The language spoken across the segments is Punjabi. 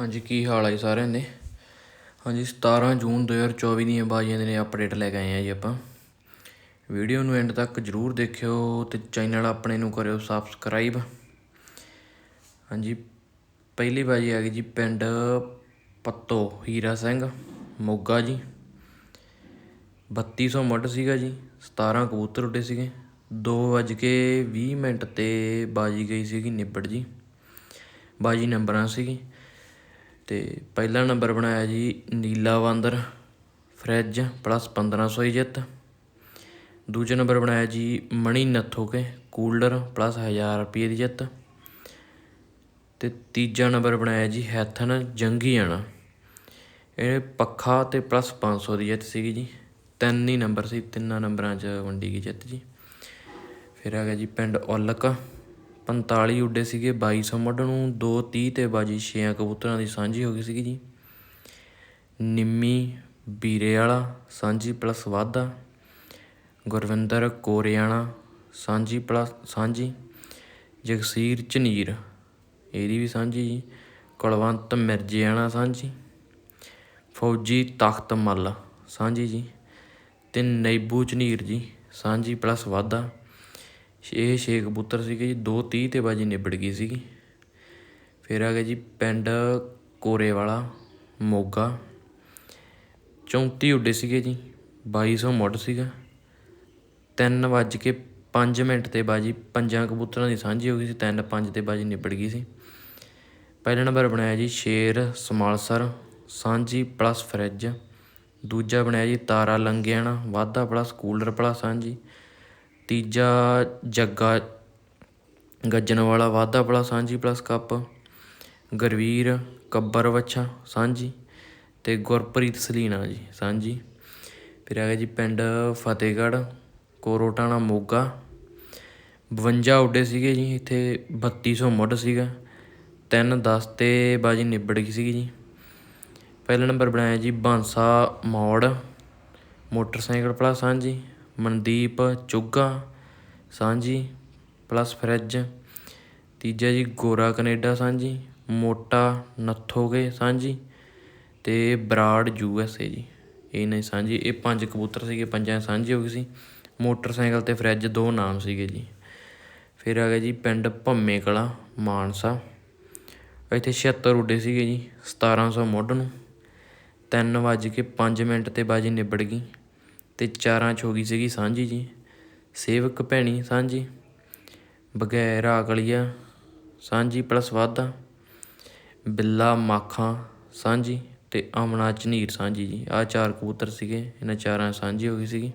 ਹਾਂਜੀ, ਕੀ ਹਾਲ ਹੈ ਜੀ ਸਾਰਿਆਂ ਦੇ? ਹਾਂਜੀ 17 ਜੂਨ 2024 ਦੀਆਂ ਬਾਜੀਆਂ ਦੇ ਨੇ ਅਪਡੇਟ ਲੈ ਕੇ ਆਏ ਆ ਜੀ ਆਪਾਂ। ਵੀਡੀਓ ਨੂੰ ਐਂਡ ਤੱਕ ਜਰੂਰ ਦੇਖਿਓ ਤੇ ਚੈਨਲ ਆਪਣੇ ਨੂੰ ਕਰਿਓ ਸਬਸਕ੍ਰਾਈਬ ਹਾਂਜੀ, ਪਹਿਲੀ ਬਾਜੀ ਆ ਗਈ ਜੀ ਪਿੰਡ ਪੱਤੋ, ਹੀਰਾ ਸਿੰਘ, ਮੋਗਾ ਜੀ। 3200 ਮੁੱਢ ਸੀਗਾ ਜੀ 17 ਕਬੂਤਰ ਉੱਡੇ ਸੀਗੇ। 2:20 ਮਿੰਟ ਤੇ ਬਾਜੀ ਗਈ ਸੀਗੀ ਨਿਬੜ ਜੀ। ਬਾਜੀ ਨੰਬਰਾਂ ਸੀਗੀ। ਅਤੇ ਪਹਿਲਾ ਨੰਬਰ ਬਣਾਇਆ ਜੀ ਨੀਲਾ ਬਾਂਦਰ, ਫਰਿੱਜ ਪਲੱਸ ਪੰਦਰਾਂ ਸੌ ਦੀ ਜਿੱਤ। ਦੂਜਾ ਨੰਬਰ ਬਣਾਇਆ ਜੀ ਮਣੀ ਨੱਥੋਕੇ, ਕੂਲਰ ਪਲੱਸ 1000 ਰੁਪਏ ਦੀ ਜਿੱਤ। ਤੇ ਤੀਜਾ ਨੰਬਰ ਬਣਾਇਆ ਜੀ ਹੈਥਨ ਜੰਗੀਆਣਾ ਇਹ ਪੱਖਾ ਤੇ ਪਲੱਸ 500 ਦੀ ਜਿੱਤ ਸੀਗੀ ਜੀ। ਤਿੰਨ ਹੀ ਨੰਬਰ ਸੀ, ਤਿੰਨਾਂ ਨੰਬਰਾਂ 'ਚ ਵੰਡੀ ਗਈ ਜਿੱਤ ਜੀ। ਫਿਰ ਆ ਗਿਆ ਜੀ ਪਿੰਡ ਔਲਕ। 45 ਉੱਡੇ ਸੀਗੇ 2200 ਮੱਢ ਨੂੰ 230 ਤੇ ਬਾਜੀ 6 ਕਬੂਤਰਾਂ ਦੀ ਸਾਂਝੀ ਹੋ ਗਈ ਸੀਗੀ ਜੀ। ਨਿੰਮੀ ਬੀਰੇ ਵਾਲਾ ਸਾਂਝੀ ਪਲੱਸ ਵਾਧਾ, ਗੁਰਵਿੰਦਰ ਕੋਰਿਆਣਾ, ਸਾਂਝੀ ਪਲੱਸ, ਸਾਂਝੀ, ਜਗਸੀਰ ਝਨੀਰ, ਇਹਦੀ ਵੀ ਸਾਂਝੀ ਜੀ, ਕੁਲਵੰਤ ਮਿਰਜੇਆਣਾ ਸਾਂਝੀ, ਫੌਜੀ ਤਖਤ ਮੱਲ ਸਾਂਝੀ ਜੀ, ਤੇ ਨੈਬੂ ਝਨੀਰ ਜੀ, ਸਾਂਝੀ ਪਲੱਸ ਵਾਧਾ। ਇਹ ਛੇ ਕਬੂਤਰ ਸੀਗੇ ਜੀ, ਦੋ ਤੀਹ ਤੇ ਬਾਜੀ ਨਿਬੜ ਗਈ ਸੀਗੀ। ਫਿਰ ਆ ਗਿਆ ਜੀ ਪਿੰਡ ਕੋਰੇ ਵਾਲਾ ਮੋਗਾ। 34 ਉੱਡੇ ਸੀਗੇ ਜੀ 2200 ਮੁੱਢ ਸੀਗਾ। 3 ਵੱਜ ਕੇ 5 ਮਿੰਟ ਤੇ ਬਾਜੀ ਪੰਜਾਂ ਕਬੂਤਰਾਂ ਦੀ ਸਾਂਝੀ ਹੋ ਗਈ ਸੀ 3 5 ਤੇ ਬਾਜੀ ਨਿਬੜ ਗਈ ਸੀ। ਪਹਿਲਾ ਨੰਬਰ ਬਣਾਇਆ ਜੀ ਸ਼ੇਰ, ਸਮਾਲਸਰ, ਸਾਂਝੀ ਪਲੱਸ ਫਰਿੱਜ। ਦੂਜਾ ਬਣਾਇਆ ਜੀ ਤਾਰਾ ਲੰਗਿਆਣਾ, ਵਾਧਾ ਪਲੱਸ ਕੂਲਰ ਪਲੱਸ ਸਾਂਝੀ। ਤੀਜਾ ਜੱਗਾ, ਗੱਜਣ ਵਾਲਾ ਵਾਧਾ ਪਲੱਸ ਸਾਂਝੀ ਪਲੱਸ ਕੱਪ ਗੁਰਵੀਰ ਕੱਬਰ ਵੱਛਾ, ਸਾਂਝੀ ਤੇ ਗੁਰਪ੍ਰੀਤ ਸਲੀਣਾ ਜੀ, ਸਾਂਝੀ। ਫਿਰ ਆ ਗਿਆ ਜੀ ਪਿੰਡ ਫਤਿਹਗੜ੍ਹ, ਕੋਰੋਟਾਣਾ ਮੋਗਾ। 52 ਉੱਡੇ ਸੀਗੇ ਜੀ, ਇੱਥੇ 3200 ਮੁੱਢ ਸੀਗਾ। 3 10 ਤੇ ਬਾਜੀ ਨਿਬੜ ਗਈ ਸੀਗੀ ਜੀ। ਪਹਿਲਾ ਨੰਬਰ ਬਣਾਇਆ ਜੀ ਬਾਂਸਾ ਮੌੜ, ਮੋਟਰਸਾਈਕਲ ਪਲੱਸ ਸਾਂਝੀ। ਮਨਦੀਪ ਚੁੱਗਾ, ਸਾਂਝੀ, ਪਲੱਸ ਫਰਿੱਜ, ਤੀਜਾ ਜੀ ਗੋਰਾ ਕਨੇਡਾ, ਸਾਂਝੀ, ਮੋਟਾ ਨੱਥੋਗੇ, ਸਾਂਝੀ ਅਤੇ ਬਰਾੜ ਯੂ ਐਸ ਏ ਜੀ। ਇਹ ਨਹੀਂ ਸਾਂਝੀ, ਇਹ ਪੰਜ ਕਬੂਤਰ ਸੀਗੇ, ਪੰਜਾਂ ਸਾਂਝੀ ਹੋ ਗਈ ਸੀ। ਮੋਟਰਸਾਈਕਲ ਤੇ ਫਰਿੱਜ ਦੋ ਨਾਮ ਸੀਗੇ ਜੀ। ਫਿਰ ਆ ਗਿਆ ਜੀ ਪਿੰਡ ਭੰਮੇ ਕਲਾ, ਮਾਨਸਾ। ਇੱਥੇ 76 ਉੱਡੇ ਸੀਗੇ ਜੀ 1700 ਮੁੱਢ ਨੂੰ। 3 ਵੱਜ ਕੇ 5 ਮਿੰਟ ਤੇ ਬਾਜੀ ਨਿਬੜ ਗਈ। ਤੇ ਚਾਰਾਂ ਚ ਹੋ ਗਈ ਸੀਗੀ ਸਾਂਝੀ ਜੀ, ਸੇਵਕ ਭੈਣੀ ਸਾਂਝੀ, ਬਗੈਰਾ ਗਲੀਆ ਸਾਂਝੀ ਪਲੱਸ ਵਾਧਾ, ਬਿੱਲਾ ਮਾਖਾਂ ਸਾਂਝੀ ਤੇ ਅਮਨਾ ਝਨੀਰ ਸਾਂਝੀ ਜੀ। ਆ ਚਾਰ ਕਬੂਤਰ ਸੀਗੇ, ਇਹਨਾਂ ਚਾਰਾਂ ਸਾਂਝੀ ਹੋ ਗਈ ਸੀਗੀ।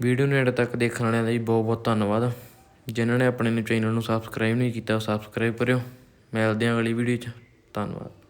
ਵੀਡੀਓ ਨੂੰ ਐਡ ਤੱਕ ਦੇਖਣ ਵਾਲਿਆਂ ਦਾ ਜੀ ਬਹੁਤ ਬਹੁਤ ਧੰਨਵਾਦ। ਜਿਨ੍ਹਾਂ ਨੇ ਆਪਣੇ ਚੈਨਲ ਨੂੰ ਸਬਸਕ੍ਰਾਈਬ ਨਹੀਂ ਕੀਤਾ, ਉਹ ਸਬਸਕ੍ਰਾਈਬ ਕਰਿਓ। ਮਿਲਦੇ ਹਾਂ ਅਗਲੀ ਵੀਡੀਓ 'ਚ। ਧੰਨਵਾਦ।